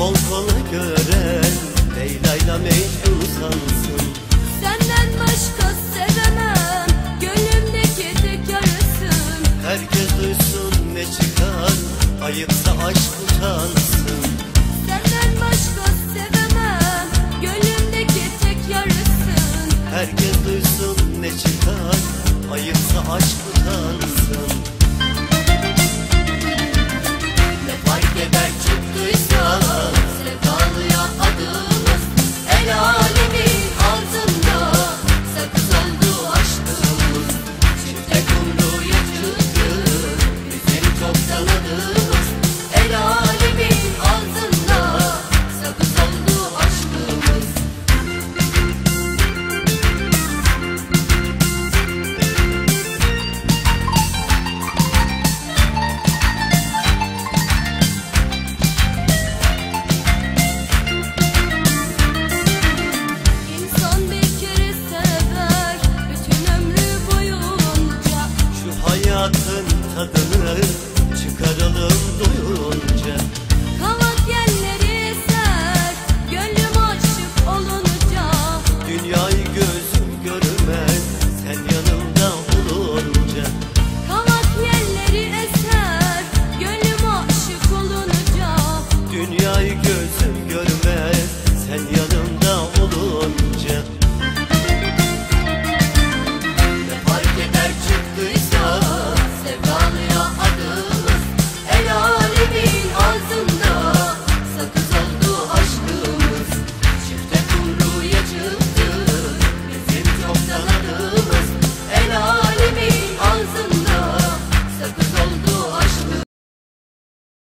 Kol kola gören Leyla'yla Mecnun sansın. Senden başka sevemem Gönlümdeki tek yarısın. Herkes duysun ne çıkar Ayıpsa aşk utansın. Senden başka sevemem Gönlümdeki tek yarısın. Herkes duysun ne çıkar Ayıpsa aşk utansın.